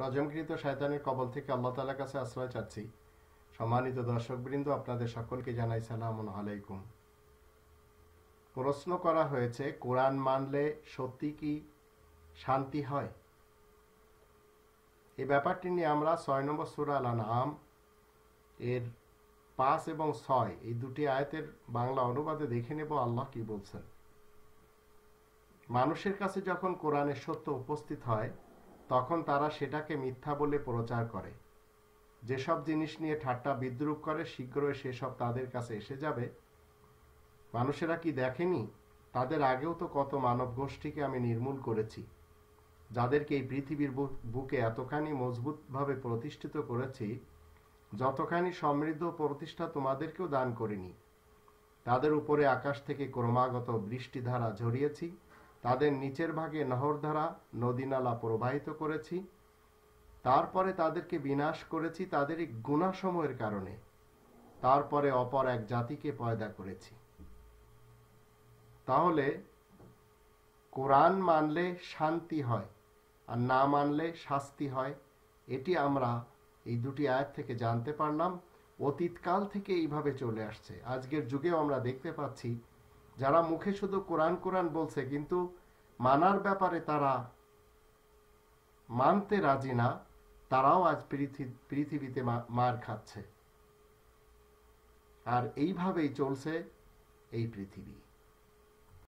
রজমকৃত শয়তানের কবল থেকে আল্লাহ তালার কাছে আশ্রয় চাচ্ছি। সম্মানিত দর্শকবৃন্দ, আপনাদের সকলকে জানাই সালাম আলাইকুম। প্রশ্ন করা হয়েছে, কোরআন মানলে সত্যি কি শান্তি হয়? এই ব্যাপারটি নিয়ে আমরা ছয় নম্বর সুরা আল আম এর পাঁচ এবং ছয় এই দুটি আয়তের বাংলা অনুবাদে দেখে নেব আল্লাহ কি বলছেন। মানুষের কাছে যখন কোরআনের সত্য উপস্থিত হয় তখন তারা সেটাকে মিথ্যা বলে প্রচার করে। যেসব জিনিস নিয়ে ঠাট্টা বিদ্রুপ করে, শীঘ্রই সেসব তাদের কাছে এসে যাবে। মানুষেরা কি দেখেনি? তাদের আগেও তো কত মানব গোষ্ঠীকে আমি নির্মূল করেছি। যাদেরকে এই পৃথিবীর বুকে এতখানি মজবুতভাবে প্রতিষ্ঠিত করেছি, যতখানি সমৃদ্ধ প্রতিষ্ঠা তোমাদেরকেও দান করিনি। তাদের উপরে আকাশ থেকে ক্রমাগত বৃষ্টিধারা ঝরিয়েছি তাদের নিচের ভাগে নহরধারা নদীনালা প্রবাহিত করেছি। তারপরে তাদেরকে বিনাশ করেছি তাদের এই গুণাসময়ের কারণে। তারপরে অপর এক জাতিকে পয়দা করেছি। তাহলে কোরআন মানলে শান্তি হয় আর না মানলে শাস্তি হয়, এটি আমরা এই দুটি আয়াত থেকে জানতে পারলাম। অতীতকাল থেকে এইভাবে চলে আসছে। আজকের যুগেও আমরা দেখতে পাচ্ছি যারা মুখে শুধু কোরআন কোরআন বলছে, কিন্তু মানার ব্যাপারে তারা মানতে রাজি না, তারাও আজ পৃথিবীতে মার খাচ্ছে। আর এইভাবেই চলছে এই পৃথিবী।